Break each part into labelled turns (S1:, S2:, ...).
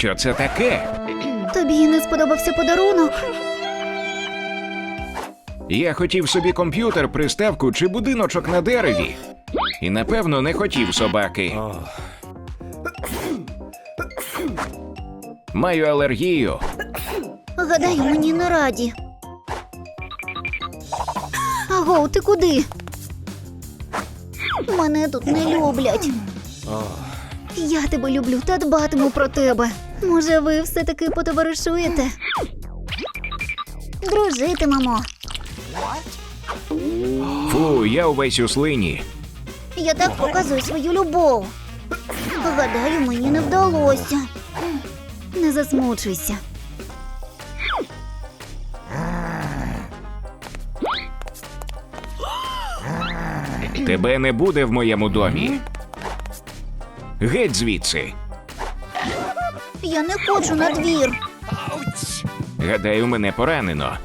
S1: Що це таке?
S2: Тобі не сподобався подарунок?
S1: Я хотів собі комп'ютер, приставку чи будиночок на дереві. І напевно не хотів собаки. Маю алергію.
S2: Гадаю, мені не раді. Аго, ти куди? Мене тут не люблять. Я тебе люблю та дбатиму про тебе. Може, ви все-таки потоваришуєте? Дружитимемо.
S1: Фу, я увесь у слині.
S2: Я так показую свою любов. Гадаю, мені не вдалося. Не засмучуйся.
S1: Тебе не буде в моєму домі. Геть звідси.
S2: Я не хочу на двір.
S1: Гадаю, мене поранено.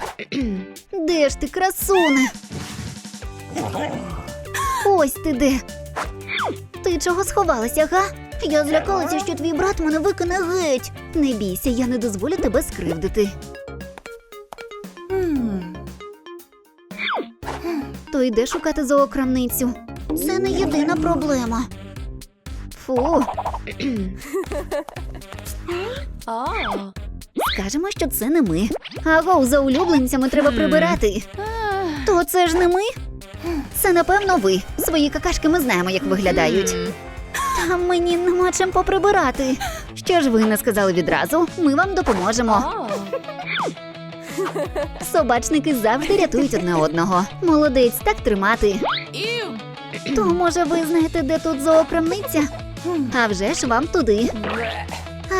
S2: Де ж ти, красуне? Ось ти де. Ти чого сховалася, га? Я злякалася, що твій брат мене викине геть. Не бійся, я не дозволю тебе скривдити. То йде шукати зоокрамницю. Це не єдина проблема. Фу. Скажемо, що це не ми. Аго, за улюбленцями треба прибирати. То це ж не ми? Це напевно ви. Свої какашки ми знаємо, як виглядають. Та мені нема чим поприбирати. Що ж ви не сказали відразу? Ми вам допоможемо. Собачники завжди рятують одне одного. Молодець, так тримати. То може ви знаєте, де тут зоокрамниця? А вже ж вам туди.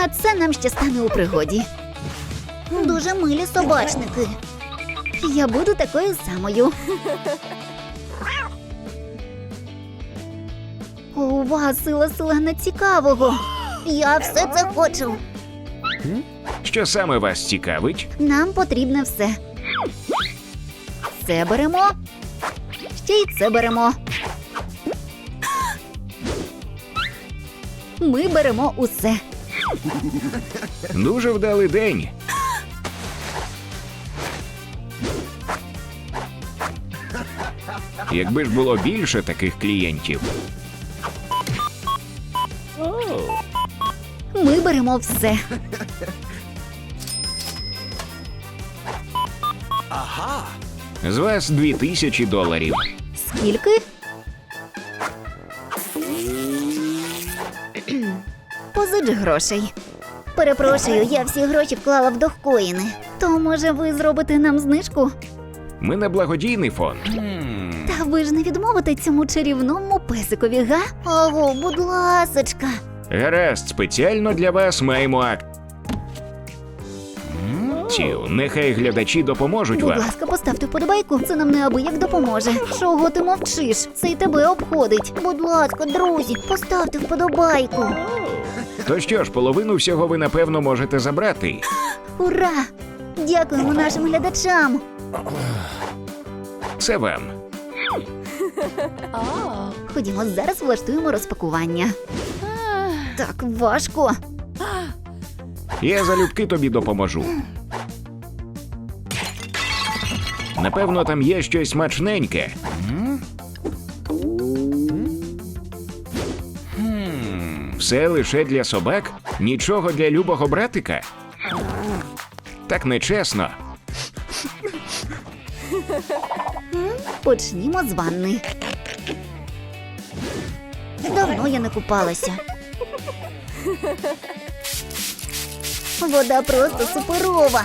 S2: А це нам ще стане у пригоді. Дуже милі собачники. Я буду такою самою. Ова, сила селена цікавого. Я все це хочу.
S1: Що саме вас цікавить?
S2: Нам потрібне все. Це беремо. Ще й це беремо. Ми беремо усе.
S1: Дуже вдалий день. Якби ж було більше таких клієнтів.
S2: Ми беремо все.
S1: З вас дві тисячі доларів.
S2: Скільки? Позич грошей. Перепрошую, я всі гроші вклала в дохкоїни. То може ви зробите нам знижку?
S1: Ми не благодійний фонд.
S2: Та ви ж не відмовите цьому чарівному песикові, га? Ого, будь ласочка.
S1: Гаразд, спеціально для вас маємо акт. Цю, нехай глядачі допоможуть
S2: Будь
S1: вам.
S2: ласка, поставте вподобайку, це нам неабияк допоможе. Чого ти мовчиш? Це й тебе обходить. Будь ласка, друзі, поставте вподобайку.
S1: То що ж, половину всього ви напевно можете забрати.
S2: Ура! Дякуємо нашим глядачам.
S1: Це вам.
S2: Ходімо, зараз влаштуємо розпакування. Так важко.
S1: Я залюбки тобі допоможу. Напевно, там є щось смачненьке. Все лише для собак? Нічого для любого братика? Так нечесно.
S2: Почнімо з ванни. Давно я не купалася. Вода просто суперова.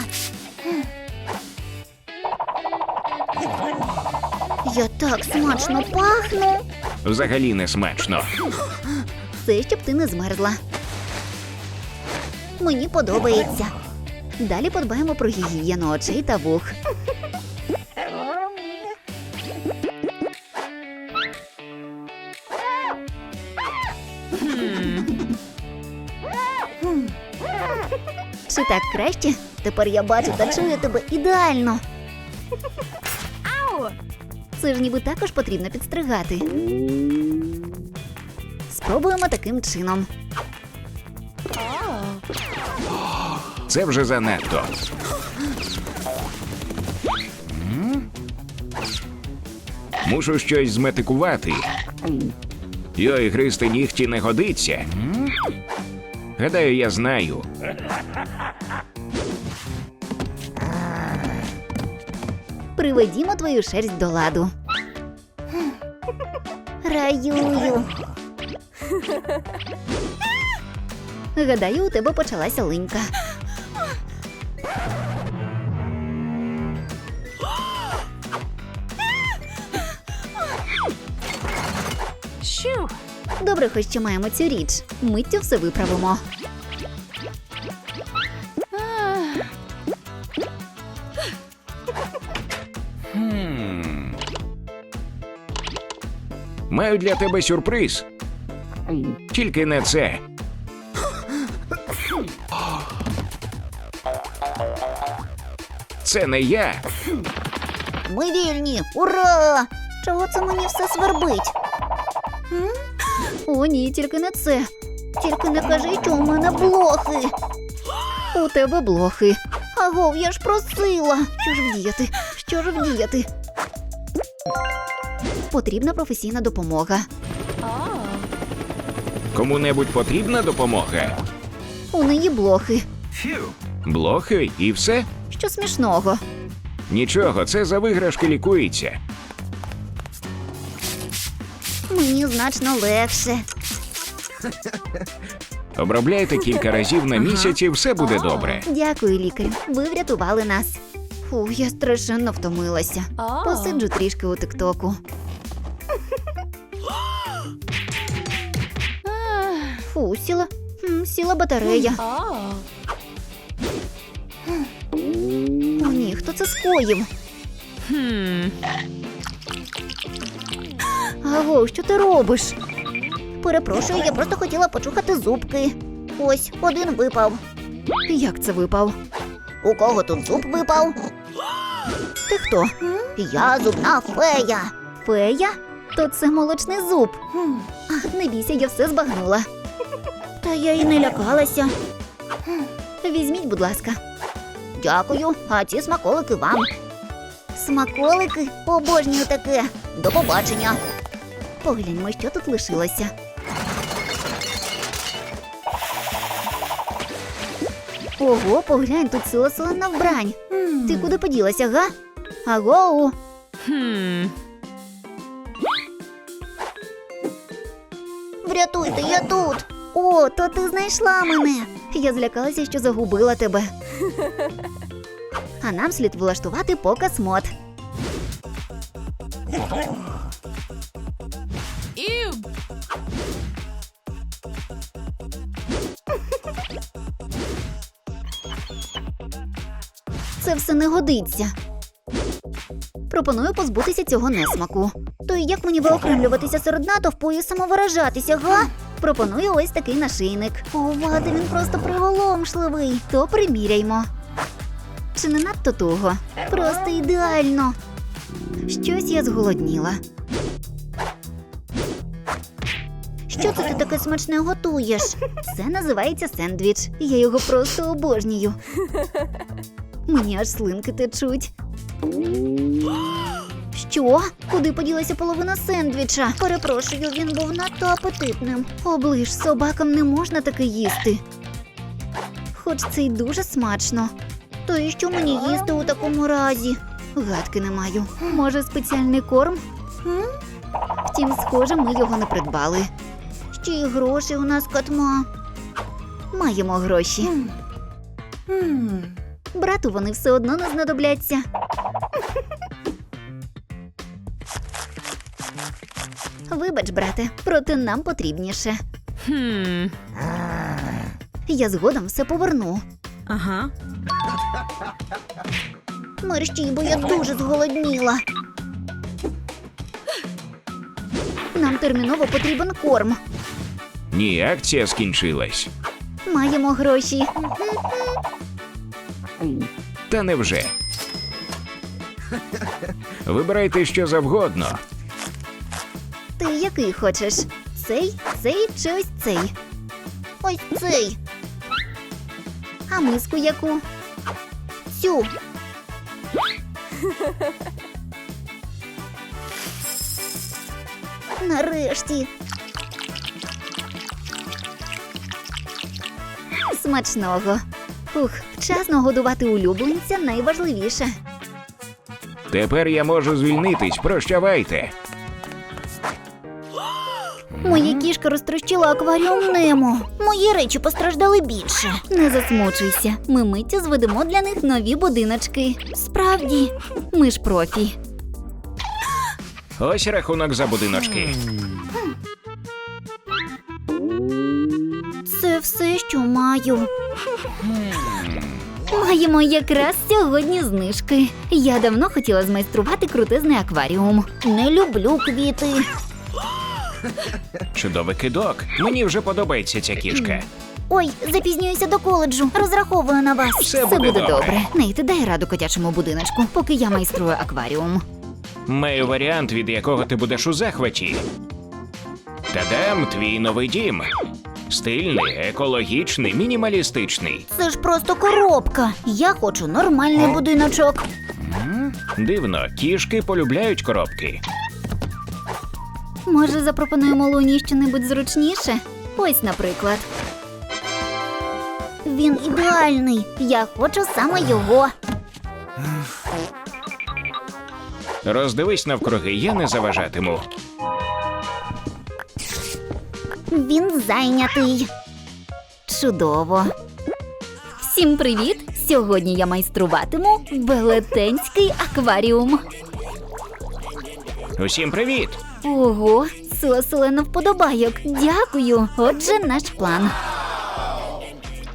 S2: Я так смачно пахну.
S1: Взагалі не смачно.
S2: Це щоб ти не змерзла. Мені подобається. Далі подбаємо про гігієну очей та вух. Чи так краще? Тепер я бачу та чую тебе ідеально. Це ж ніби також потрібно підстригати. Спробуємо таким чином.
S1: Це вже занадто. Мушу щось зметикувати. Йой, гризти нігті не годиться. Гадаю, я знаю.
S2: Приведімо твою шерсть до ладу. Раюю. Гадаю, у тебе почалася линька. Добре, хоч що маємо цю річ. Миттю все виправимо.
S1: Маю для тебе сюрприз. Тільки не це. Це не я.
S2: Ми вільні! Ура! Чого це мені все свербить? О, ні, тільки не це. Тільки не кажи, що у мене блохи. У тебе блохи. Агов, я ж просила. Що ж вдіяти? Що ж вдіяти? Потрібна професійна допомога.
S1: Кому-небудь потрібна допомога?
S2: У неї блохи.
S1: Блохи і все?
S2: Що смішного?
S1: Нічого, це за виграшки лікується.
S2: Мені значно легше.
S1: Обробляйте кілька разів на місяць і все буде добре.
S2: Дякую, лікар. Ви врятували нас. Фу, я страшенно втомилася. Посиджу трішки у тиктоку. Фу, сіла. Хм, Сіла батарея. О, ні, хто це скоїв? Аго, що ти робиш? Перепрошую, я просто хотіла почухати зубки. Ось, один випав. Як це випав? У кого тут зуб випав? Ти хто? Я зубна фея. Фея? То це молочний зуб. Не бійся, я все збагнула. Та я й не лякалася. Візьміть, будь ласка. Дякую, а ці смаколики вам. Смаколики? Обожнюю таке. До побачення. Погляньмо, що тут лишилося. Ого, поглянь, тут ціла селена вбрань. Ти куди поділася, га? Агоу. Врятуйте, я тут. О, то ти знайшла мене. Я злякалася, що загубила тебе. А нам слід влаштувати показ мод. Це все не годиться. Пропоную позбутися цього несмаку. То як мені виокремлюватися серед натовпу і самовиражатися, га? Пропоную ось такий нашийник. Ова, та він просто приголомшливий. То приміряймо. Чи не надто туго? Просто ідеально. Щось я зголодніла. Що це ти таке смачне готуєш? Це називається сендвіч. Я його просто обожнюю. Мені аж слинки течуть. Що? Куди поділася половина сендвіча? Перепрошую, він був надто апетитним. Оближ, собакам не можна таке їсти. Хоч це й дуже смачно. То і що мені їсти у такому разі? Гадки не маю. Може, спеціальний корм? Втім, схоже, ми його не придбали. Ще й гроші у нас катма. Маємо гроші. Брату вони все одно не знадобляться. Вибач, брате, проте нам потрібніше. Я згодом все поверну.
S3: Ага.
S2: Мерщій, бо я дуже зголодніла. Нам терміново потрібен корм.
S1: Ні, акція скінчилась.
S2: Маємо гроші.
S1: Та невже. Вибирайте що завгодно.
S2: Ти який хочеш? Цей, цей чи ось цей? Ось цей. А миску яку? Цю. Нарешті. Смачного. Ух, вчасно годувати улюбленця найважливіше.
S1: Тепер я можу звільнитись. Прощавайте.
S2: Моя кішка розтрощила акваріум Немо. Мої речі постраждали більше. Не засмучуйся. Ми миттю зведемо для них нові будиночки. Справді, ми ж профі.
S1: Ось рахунок за будиночки.
S2: Це все, що маю. Маємо якраз сьогодні знижки. Я давно хотіла змайструвати крутезний акваріум. Не люблю квіти.
S1: Чудовий кидок. Мені вже подобається ця кішка.
S2: Ой, запізнююся до коледжу. Розраховую на вас.
S1: Все буде добре.
S2: Нейте, дай раду котячому будиночку, поки я майструю акваріум.
S1: Маю варіант, від якого ти будеш у захваті. Тадам, твій новий дім. Стильний, екологічний, мінімалістичний.
S2: Це ж просто коробка. Я хочу нормальний будиночок.
S1: Дивно, кішки полюбляють коробки.
S2: Може, запропонуємо Луні щонебудь зручніше? Ось, наприклад. Він ідеальний. Я хочу саме його.
S1: Роздивись навкруги, я не заважатиму.
S2: Він зайнятий. Чудово. Всім привіт! Сьогодні я майструватиму велетенський акваріум.
S1: Усім привіт!
S2: Ого, соселено вподобайок. Дякую. Отже, наш план.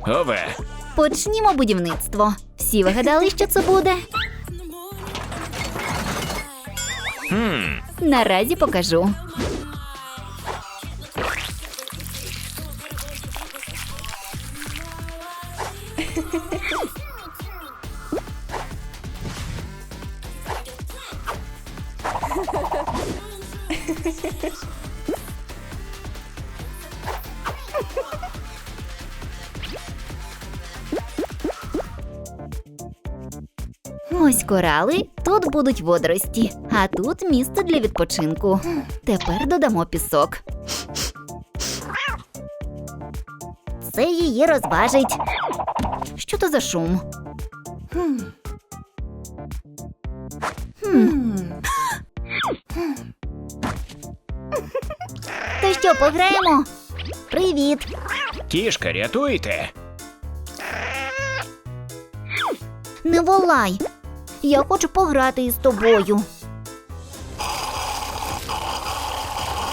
S1: Ове,
S2: Почнімо будівництво. Всі вигадали, що це буде? Наразі покажу. Корали, тут будуть водорості, а тут місце для відпочинку. Тепер додамо пісок. Це її розважить. Що то за шум? Хм. То що, пограємо? Привіт!
S1: кішка, рятуйте!
S2: Не волай. Я хочу пограти із тобою.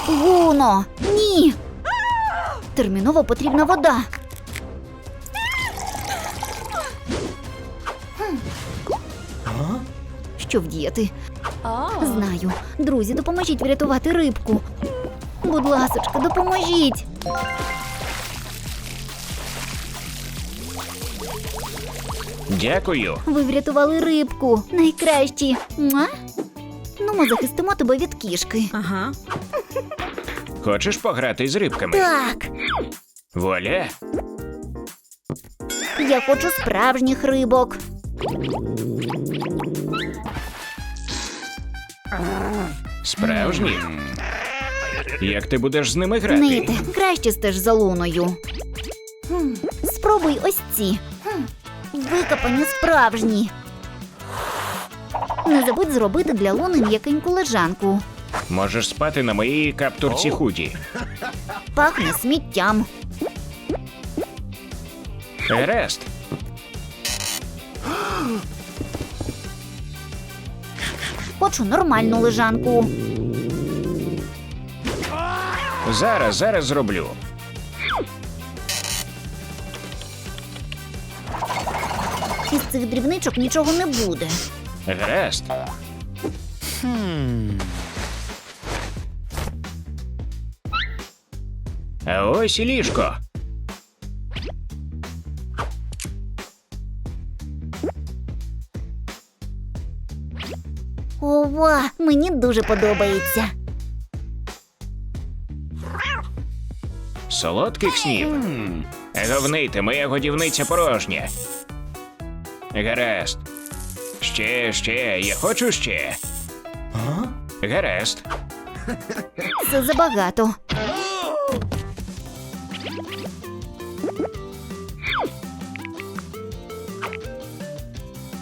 S2: Луно, ні. Терміново потрібна вода. Що вдіяти? Знаю. Друзі, допоможіть врятувати рибку. Будь ласочка, допоможіть.
S1: Дякую.
S2: Ви врятували рибку. Найкращі. Муа. Ну, ми захистимо тебе від кішки.
S3: Ага.
S1: Хочеш пограти з рибками?
S2: Так,
S1: Воля.
S2: я хочу справжніх рибок.
S1: Справжні? Як ти будеш з ними грати?
S2: Нейте, краще стеж за луною. Спробуй ось ці. Викопані справжні. Не забудь зробити для луни м'якеньку лежанку.
S1: Можеш спати на моїй каптурці худі.
S2: Пахне сміттям.
S1: Гаразд.
S2: Хочу нормальну лежанку.
S1: Зараз, зараз зроблю.
S2: Цих дрібничок нічого не буде.
S1: Гаразд. А ось і ліжко.
S2: Ова, мені дуже подобається.
S1: Солодких снів. Говнити, моя годівниця порожня. Гаразд. Ще, ще, я хочу ще. Гаразд.
S2: Це забагато.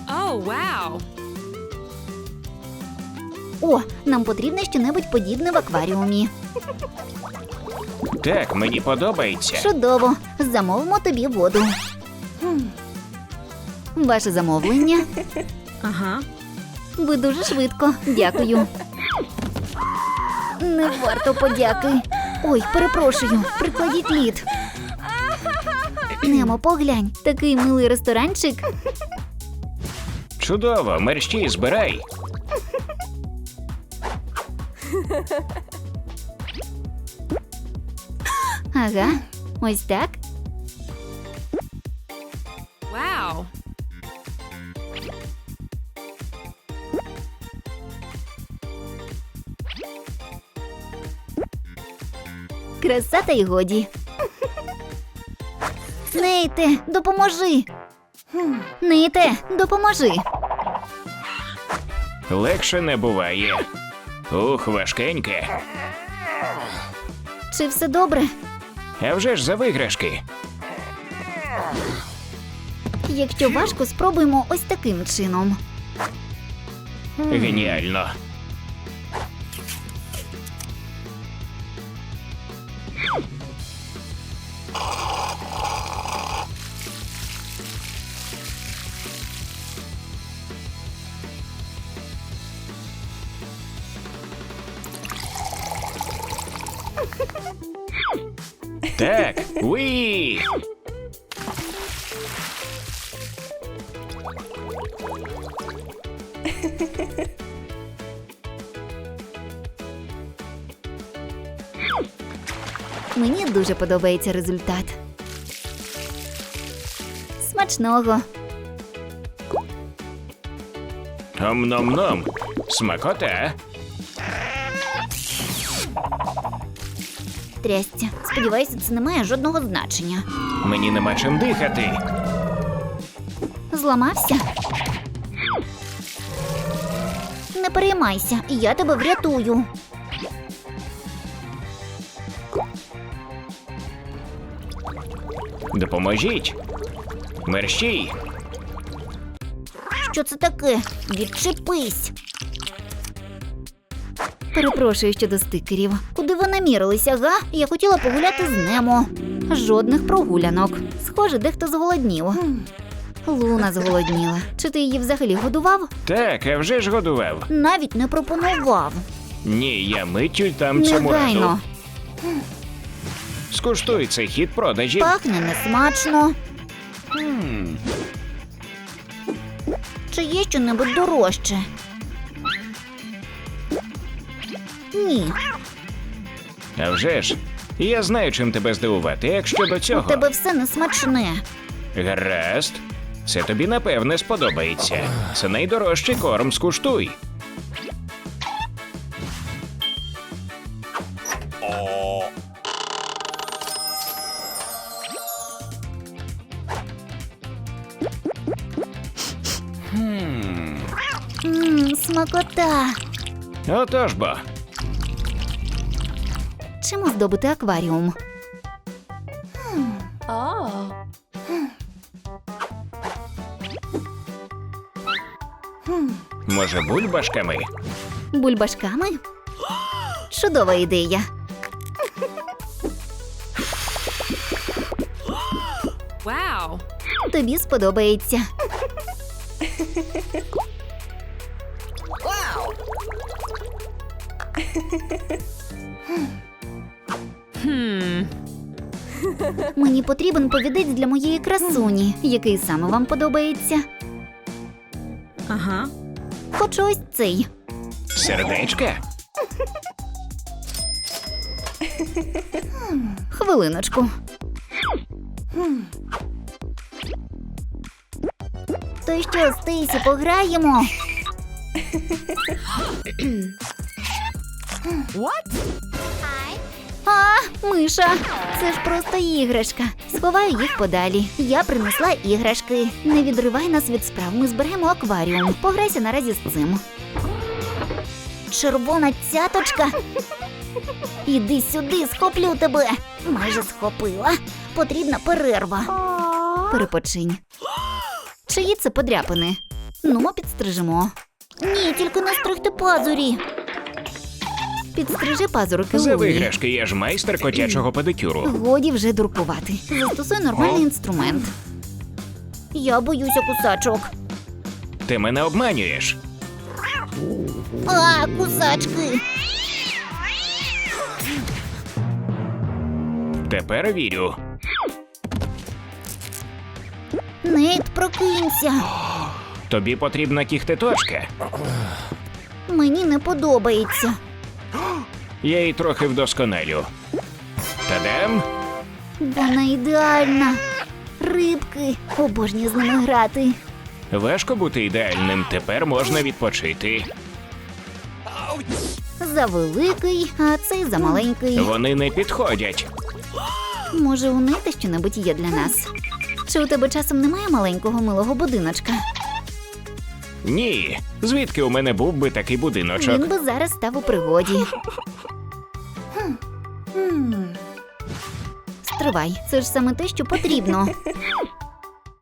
S3: Oh, wow.
S2: О, нам потрібно щонебудь подібне в акваріумі.
S1: Так, мені подобається.
S2: Чудово. Замовимо тобі воду. Ваше замовлення.
S3: Uh-huh.
S2: Ви дуже швидко. Дякую. Не варто подяки. Ой, перепрошую, прикладіть лід. Немо, поглянь, такий милий ресторанчик.
S1: Чудово, мерщій збирай.
S2: Ага, ось так.
S3: Wow.
S2: Краса та й годі. Нейте, допоможи. Нейте, допоможи.
S1: Легше не буває. Ух, важкеньке.
S2: Чи все добре?
S1: А вже ж за виграшки.
S2: Якщо важко, спробуємо ось таким чином.
S1: Геніально. Так, уі!
S2: Мені дуже подобається результат. Смачного.
S1: Ом-ном-ном. Смакота.
S2: Трясця. Сподіваюся, це не має жодного значення.
S1: Мені нема чим дихати.
S2: Зламався. Не переймайся, я тебе врятую.
S1: Допоможіть. Мерщій.
S2: Що це таке? Відчепись. Перепрошую щодо стикерів. Куди ви намірилися, га? Я хотіла погуляти з Немо. Жодних прогулянок. Схоже, дехто зголоднів. Луна зголодніла. Чи ти її взагалі годував?
S1: Так, а вже ж годував.
S2: Навіть не пропонував.
S1: Ні, я миттю там цьому
S2: Негайно.
S1: раду. Скуштуй цей хід продажів.
S2: Пахне несмачно. Чи є щонебудь дорожче? Ні,
S1: А вже ж. Я знаю, чим тебе здивувати, як щодо
S2: у тебе все несмачне.
S1: Гаразд. Це тобі напевне сподобається. Це найдорожчий корм, скуштуй.
S2: Мм, смакота.
S1: Отож бо.
S2: Чим оздобити акваріум?
S1: Може, бульбашками?
S2: Бульбашками? Чудова ідея.
S3: Wow.
S2: Тобі сподобається. Потрібен повідець для моєї красуні, який саме вам подобається.
S3: Uh-huh.
S2: Хочу ось цей.
S1: Сердечка?
S2: Хвилиночку. То що, Стейсі, пограємо?
S3: What?
S2: А, миша, це ж просто іграшка. Сховаю їх подалі. Я принесла іграшки. Не відривай нас від справ. Ми зберемо акваріум. Пограйся наразі з цим. Червона цяточка. Іди сюди, схоплю тебе. Майже схопила. Потрібна перерва. Перепочинь. Чиї це подряпини? Ну, підстрижемо. Ні, тільки не стригти пазурі. Підстрижи пазурки.
S1: За
S2: Луї.
S1: виграшки я ж майстер котячого педикюру.
S2: Годі вже дуркувати. Застосуй нормальний
S1: О.
S2: інструмент. Я боюся кусачок.
S1: Ти мене обманюєш.
S2: А, кусачки.
S1: Тепер вірю.
S2: Нейт, прокинься.
S1: Тобі потрібна кіхтеточка.
S2: Мені не подобається.
S1: Я її трохи вдосконалю. Тадам!
S2: Вона ідеальна. Рибки. Обожнюю з ними грати.
S1: Важко бути ідеальним, тепер можна відпочити.
S2: За великий, а цей за маленький.
S1: Вони не підходять.
S2: Може, у Нейта що-небудь є для нас? Чи у тебе часом немає маленького милого будиночка?
S1: Ні. Звідки у мене був би такий будиночок?
S2: Він би зараз став у пригоді. Стривай, це ж саме те, що потрібно.